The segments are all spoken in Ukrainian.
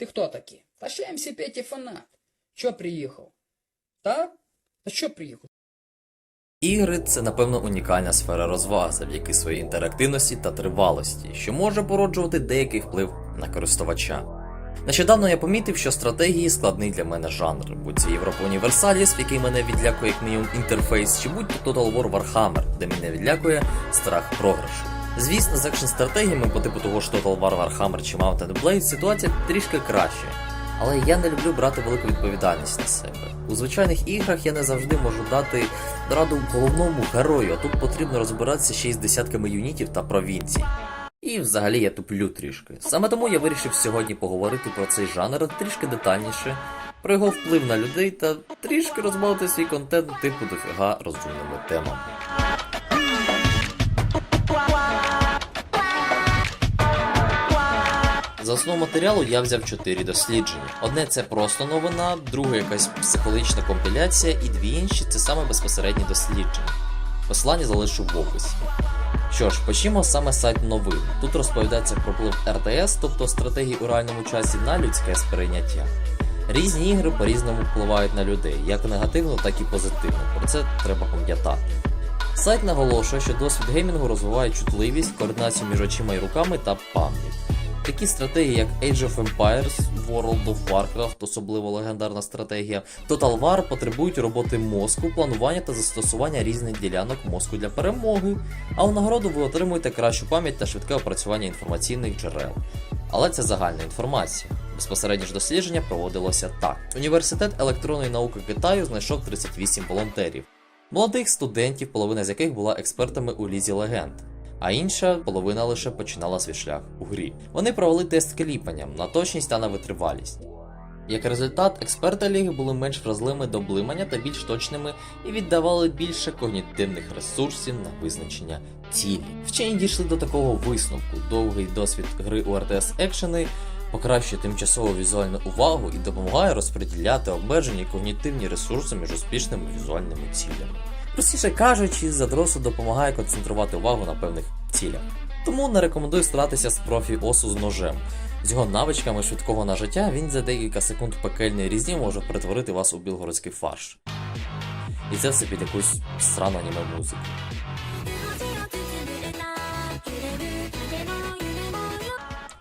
Ты кто такие? Та ще МС Петя фанат. Чё приехал? Да? А чё приехал? Ігри це, напевно, унікальна сфера розваг завдяки своїй інтерактивності та тривалості, що може породжувати деякий вплив на користувача. Нещодавно я помітив, що стратегії складний для мене жанр, будь це Європа Універсаліс, в який мене відлякує як мінімум інтерфейс, чи будь то Total War Warhammer, де мене відлякує страх програшу. Звісно, з екшн стратегіями по типу того ж Total War Warhammer чи Mountain Blade ситуація трішки краща. Але я не люблю брати велику відповідальність на себе. У звичайних іграх я не завжди можу дати раду головному герою, а тут потрібно розбиратися ще й з десятками юнітів та провінцій. І взагалі я туплю трішки. Саме тому я вирішив сьогодні поговорити про цей жанр трішки детальніше, про його вплив на людей та трішки розбавити свій контент типу дофіга розумними темами. За основу матеріалу я взяв чотири дослідження. Одне це просто новина, друге якась психологічна компіляція, і дві інші це саме безпосередні дослідження. Посилання залишу в описі. Що ж, почнімо саме сайт новин. Тут розповідається про вплив РТС, тобто стратегії у реальному часі, на людське сприйняття. Різні ігри по-різному впливають на людей, як негативно, так і позитивно. Про це треба пам'ятати. Сайт наголошує, що досвід геймінгу розвиває чутливість, координацію між очима і руками та пам'ять. Такі стратегії, як Age of Empires, World of Warcraft, особливо легендарна стратегія, Total War потребують роботи мозку, планування та застосування різних ділянок мозку для перемоги, а у нагороду ви отримуєте кращу пам'ять та швидке опрацювання інформаційних джерел. Але це загальна інформація. Безпосереднє ж дослідження проводилося так: Університет електронної науки Китаю знайшов 38 волонтерів, молодих студентів, половина з яких була експертами у лізі легенд а інша половина лише починала свій шлях у грі. Вони провели тест кліпанням на точність та на витривалість. Як результат, експерти ліги були менш вразливими до блимання та більш точними і віддавали більше когнітивних ресурсів на визначення цілі. Вчені дійшли до такого висновку: довгий досвід гри у РТС екшени покращує тимчасову візуальну увагу і допомагає розподіляти обмежені когнітивні ресурси між успішними візуальними цілями. Простіше кажучи, задросу допомагає концентрувати увагу на певних цілях. Тому не рекомендую старатися з профі осу з ножем. З його навичками швидкого нажиття він за декілька секунд пекельної різні може перетворити вас у білгородський фарш. І це все під якусь срану аніме музику.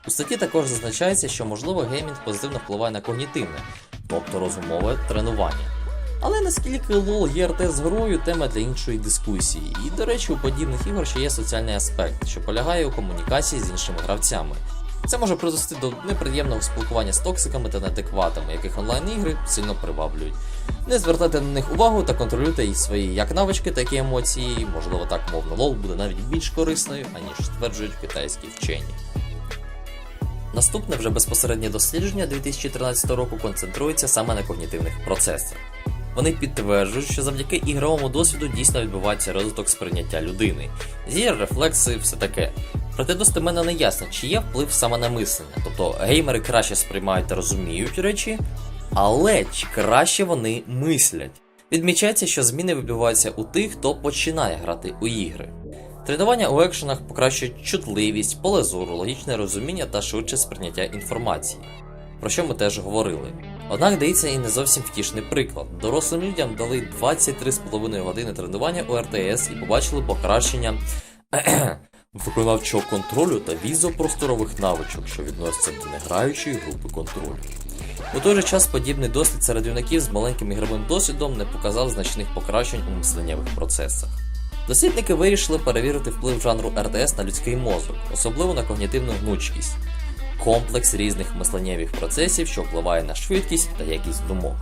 У статті також зазначається, що можливо геймінг позитивно впливає на когнітивне, тобто розумове тренування. Але наскільки лол є РТ з грою, тема для іншої дискусії. І, до речі, у подібних ігор ще є соціальний аспект, що полягає у комунікації з іншими гравцями. Це може призвести до неприємного спілкування з токсиками та неадекватами, яких онлайн-ігри сильно приваблюють. Не звертайте на них увагу та контролюйте і свої як навички, так і емоції. Можливо, так мовно лол буде навіть більш корисною, аніж стверджують китайські вчені. Наступне вже безпосереднє дослідження 2013 року концентрується саме на когнітивних процесах. Вони підтверджують, що завдяки ігровому досвіду дійсно відбувається розвиток сприйняття людини, зір, рефлекси, все таке. Проте достеменно не ясно, чи є вплив саме на мислення, тобто геймери краще сприймають та розуміють речі, але чи краще вони мислять. Відмічається, що зміни відбуваються у тих, хто починає грати у ігри. Тренування у екшенах покращують чутливість, поле зору, логічне розуміння та швидше сприйняття інформації, про що ми теж говорили. Однак дається і не зовсім втішний приклад. Дорослим людям дали 23,5 години тренування у РТС і побачили покращення виконавчого контролю та візопросторових навичок, що відносяться до неграючої групи контролю. У той же час подібний досвід серед юнаків з маленьким ігровим досвідом не показав значних покращень у мисленнєвих процесах. Дослідники вирішили перевірити вплив жанру РТС на людський мозок, особливо на когнітивну гнучкість комплекс різних мисленнєвих процесів, що впливає на швидкість та якість думок.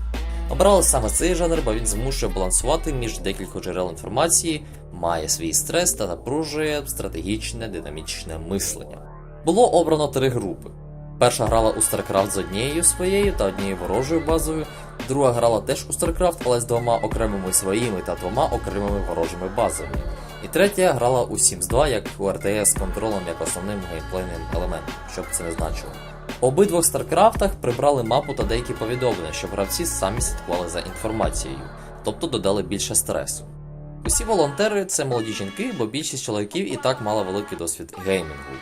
Обрали саме цей жанр, бо він змушує балансувати між декількох джерел інформації, має свій стрес та напружує стратегічне динамічне мислення. Було обрано три групи. Перша грала у StarCraft з однією своєю та однією ворожою базою, друга грала теж у StarCraft, але з двома окремими своїми та двома окремими ворожими базами. І третя грала у Sims 2 як у RTS з контролем як основним геймплейним елементом, що б це не значило. У обидвох Старкрафтах прибрали мапу та деякі повідомлення, щоб гравці самі слідкували за інформацією, тобто додали більше стресу. Усі волонтери це молоді жінки, бо більшість чоловіків і так мала великий досвід геймінгу.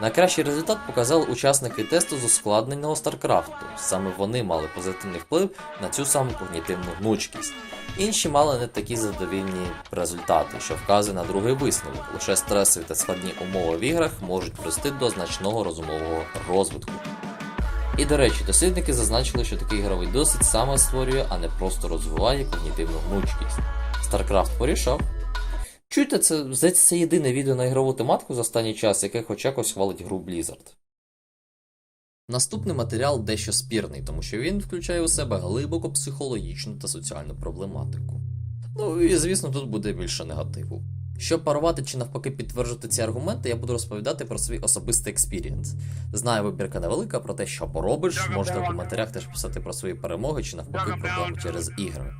Найкращий результат показали учасники тесту з ускладненого StarCraft. Саме вони мали позитивний вплив на цю саму когнітивну гнучкість. Інші мали не такі задовільні результати, що вказує на другий висновок. Лише стресові та складні умови в іграх можуть призвести до значного розумового розвитку. І до речі, дослідники зазначили, що такий ігровий досвід саме створює, а не просто розвиває когнітивну гнучкість. StarCraft порішав. Чуєте, це здається, це єдине відео на ігрову тематику за останній час, яке хоч якось хвалить гру Blizzard. Наступний матеріал дещо спірний, тому що він включає у себе глибоко психологічну та соціальну проблематику. Ну і звісно, тут буде більше негативу. Щоб парувати чи навпаки підтверджувати ці аргументи, я буду розповідати про свій особистий експірієнс. Знаю, вибірка невелика, про те, що поробиш, можете в коментарях теж писати про свої перемоги чи навпаки проблеми через ігри.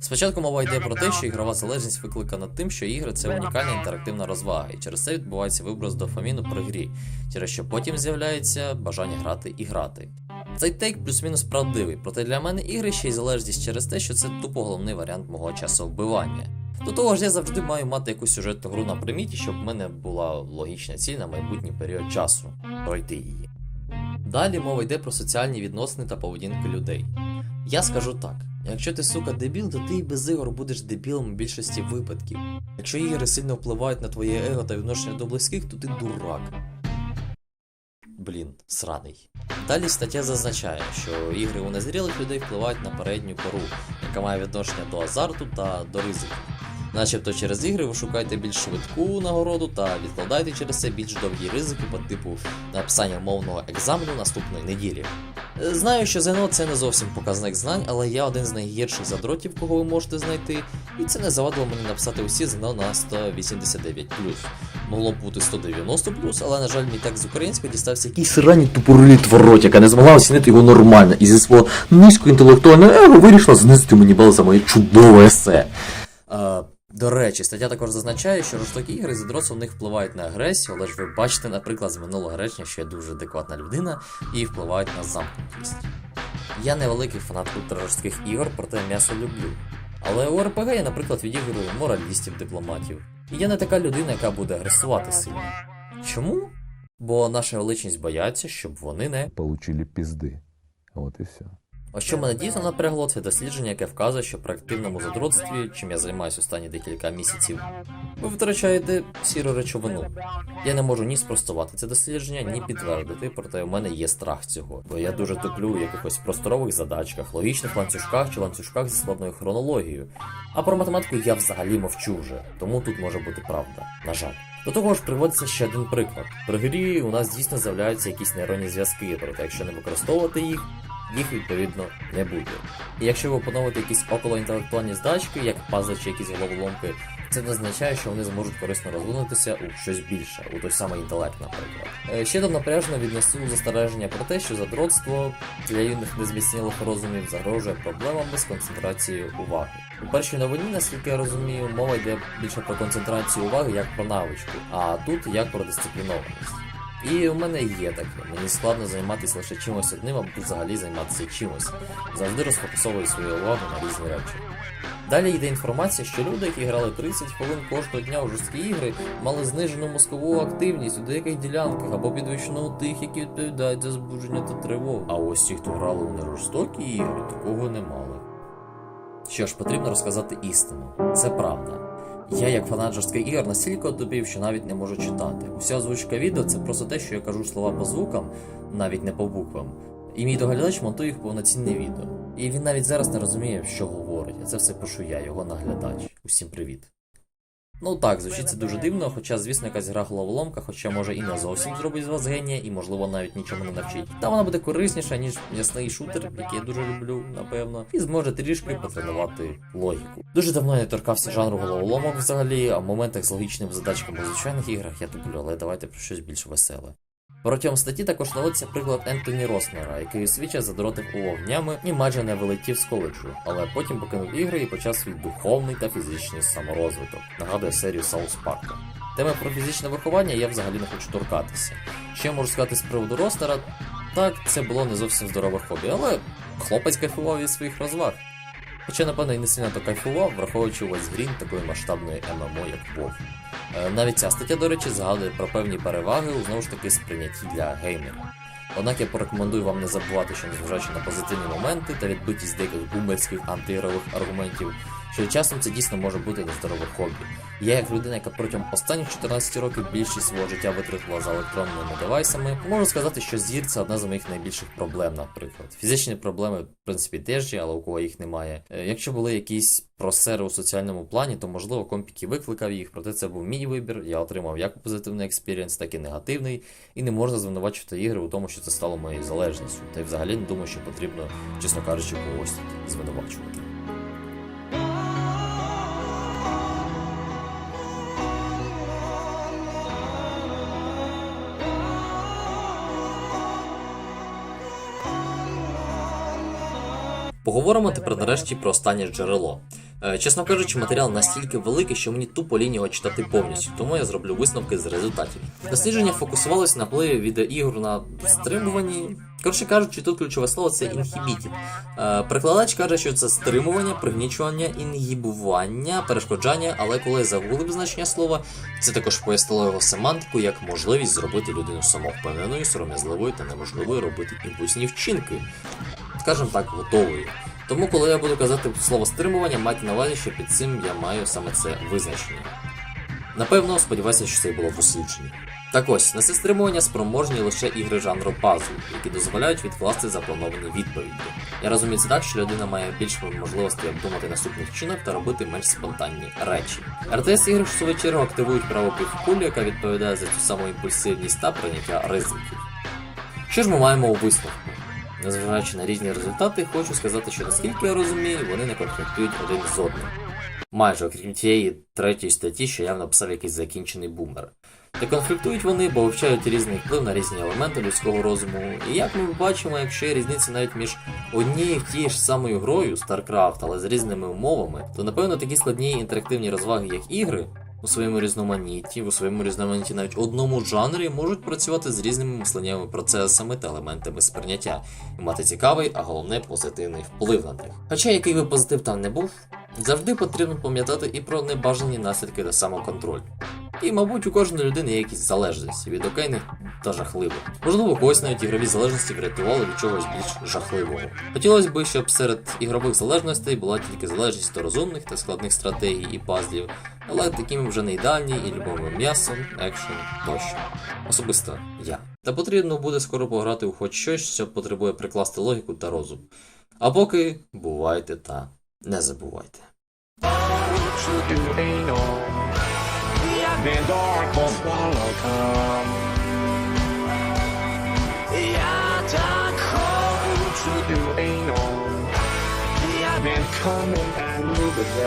Спочатку мова йде про те, що ігрова залежність викликана тим, що ігри це унікальна інтерактивна розвага, і через це відбувається виброс дофаміну при грі, через що потім з'являється бажання грати і грати. Цей тейк плюс-мінус правдивий, проте для мене ігри ще й залежність через те, що це тупо головний варіант мого часу вбивання. До того ж, я завжди маю мати якусь сюжетну гру на приміті, щоб в мене була логічна ціль на майбутній період часу пройти її. Далі мова йде про соціальні відносини та поведінку людей. Я скажу так: якщо ти сука дебіл, то ти і без ігор будеш дебілом у більшості випадків. Якщо ігри сильно впливають на твоє его та відношення до близьких, то ти дурак. Блін, сраний. Далі стаття зазначає, що ігри у незрілих людей впливають на передню кору, яка має відношення до азарту та до ризиків. Начебто через ігри ви шукаєте більш швидку нагороду та відкладаєте через це більш довгі ризики по типу написання мовного екзамену наступної неділі. Знаю, що ЗНО це не зовсім показник знань, але я один з найгірших задротів, кого ви можете знайти, і це не завадило мені написати усі ЗНО на 189 Могло б бути 190 але на жаль, мій текст з української дістався якийсь срані тупорилі твароть, яка не змогла оцінити його нормально, і зі свого низькоінтелектуального его вирішила знизити мені бал за моє чудове есе. А, до речі, стаття також зазначає, що жорстокі ігри з відросу в них впливають на агресію, але ж ви бачите, наприклад, з минулого речення, що я дуже адекватна людина і впливають на замкнутість. Я не великий фанат ультражорстких ігор, проте м'ясо люблю. Але у РПГ я, наприклад, відіграю моралістів, дипломатів. І я не така людина, яка буде агресувати сильно. Чому? Бо наша величність бояться, щоб вони не получили пизды. Вот и все. Ось що мене дійсно напрягло, це дослідження, яке вказує, що при активному задротстві, чим я займаюся останні декілька місяців, ви втрачаєте сіру речовину. Я не можу ні спростувати це дослідження, ні підтвердити, проте у мене є страх цього, бо я дуже туплю у якихось просторових задачках, логічних ланцюжках чи ланцюжках зі складною хронологією. А про математику я взагалі мовчу вже, тому тут може бути правда, на жаль. До того ж, приводиться ще один приклад. При грі у нас дійсно з'являються якісь нейронні зв'язки, проте якщо не використовувати їх, їх відповідно не буде. І якщо ви опановуєте якісь околоінтелектуальні здачки, як пазли чи якісь головоломки, це не означає, що вони зможуть корисно розвинутися у щось більше, у той самий інтелект, наприклад. Е, Ще там напряжно віднесу застереження про те, що задротство для юних незміцнілих розумів загрожує проблемами з концентрацією уваги. У першій новині, наскільки я розумію, мова йде більше про концентрацію уваги як про навичку, а тут як про дисциплінованість. І у мене є таке. Мені складно займатися лише чимось одним, або взагалі займатися чимось. Завжди розфокусовую свою увагу на різні речі. Далі йде інформація, що люди, які грали 30 хвилин кожного дня у жорсткі ігри, мали знижену мозкову активність у деяких ділянках або підвищену у тих, які відповідають за збудження та тривогу. А ось ті, хто грали у нежорстокі ігри, такого не мали. Що ж, потрібно розказати істину. Це правда. Я, як фанат жорстких ігор, настільки отупів, що навіть не можу читати. Уся озвучка відео це просто те, що я кажу слова по звукам, навіть не по буквам. І мій доглядач монтує їх повноцінне відео. І він навіть зараз не розуміє, що говорить, а це все пишу я, його наглядач. Усім привіт. Ну так, звучить це дуже дивно, хоча, звісно, якась гра головоломка, хоча може і не зовсім зробить з вас генія, і можливо навіть нічому не навчить. Та вона буде корисніша, ніж ясний шутер, який я дуже люблю, напевно, і зможе трішки потренувати логіку. Дуже давно я не торкався жанру головоломок взагалі, а в моментах з логічними задачками у звичайних іграх я туплю, але давайте про щось більш веселе. Протягом статті також наводиться приклад Ентоні Роснера, який час задротив у вогнями і майже не вилетів з коледжу, але потім покинув ігри і почав свій духовний та фізичний саморозвиток. Нагадує серію Саус Парка. Теми про фізичне виховання я взагалі не хочу торкатися. Я можу сказати з приводу Роснера? Так, це було не зовсім здорове хобі, але хлопець кайфував від своїх розваг. Хоча, напевно, і не сильно то кайфував, враховуючи увесь грін такої масштабної ММО, як WoW. Е, Навіть ця стаття, до речі, згадує про певні переваги у знову ж таки сприйнятті для геймерів. Однак я порекомендую вам не забувати, що незважаючи на позитивні моменти та відбитість деяких бумерських антиігрових аргументів, що часом це дійсно може бути нездорове хобі. Я, як людина, яка протягом останніх 14 років більшість свого життя витратила за електронними девайсами, можу сказати, що зір це одна з моїх найбільших проблем, наприклад. Фізичні проблеми, в принципі, теж є, але у кого їх немає. Е, Якщо були якісь просери у соціальному плані, то можливо компіки викликав їх, проте це був мій вибір. Я отримав як позитивний експірієнс, так і негативний, і не можна звинувачувати ігри у тому, що це стало моєю залежністю. Та й взагалі не думаю, що потрібно, чесно кажучи, когось звинувачувати. Поговоримо тепер нарешті про останнє джерело. Е, Чесно кажучи, матеріал настільки великий, що мені тупо лінь читати повністю, тому я зроблю висновки з результатів. Дослідження фокусувалось на впливі відеоігр на стримуванні. Коротше кажучи, тут ключове слово це інхібітів. Е, Перекладач каже, що це стримування, пригнічування, інгібування, перешкоджання, але коли загуглив значення слова, це також пояснило його семантику як можливість зробити людину самовпевненою, сором'язливою та неможливою робити імпульсні вчинки скажімо так, готовою. Тому, коли я буду казати слово стримування, майте на увазі, що під цим я маю саме це визначення. Напевно, сподіваюся, що це було дослідження. Так ось, на це стримування спроможні лише ігри жанру пазл, які дозволяють відкласти заплановані відповіді. Я розумію це так, що людина має більше можливостей обдумати наступний вчинок та робити менш спонтанні речі. РТС ігри в свою чергу активують праву півкулю, яка відповідає за цю саму імпульсивність та прийняття ризиків. Що ж ми маємо у висновку? Незважаючи на різні результати, хочу сказати, що наскільки я розумію, вони не конфліктують один з одним. Майже окрім тієї третьої статті, що я написав якийсь закінчений бумер. Та конфліктують вони, бо вивчають різний вплив на різні елементи людського розуму. І як ми бачимо, якщо є різниця навіть між однією тією ж самою грою StarCraft, але з різними умовами, то напевно такі складні інтерактивні розваги, як ігри, у своєму різноманітті, у своєму різноманітті навіть одному жанрі можуть працювати з різними мисленнєвими процесами та елементами сприйняття і мати цікавий, а головне позитивний вплив на них. Хоча який би позитив там не був, завжди потрібно пам'ятати і про небажані наслідки та самоконтроль. І, мабуть, у кожної людини є якісь залежності від окейних та жахливих. Можливо, когось навіть ігрові залежності врятували від чогось більш жахливого. Хотілося б, щоб серед ігрових залежностей була тільки залежність до розумних та складних стратегій і пазлів, але такими вже не ідеальні і любовим м'ясом, екшен тощо. Особисто я. Та потрібно буде скоро пограти у хоч щось, що потребує прикласти логіку та розум. А поки бувайте та не забувайте. do dark will swallow come. coming, and knew it, yeah.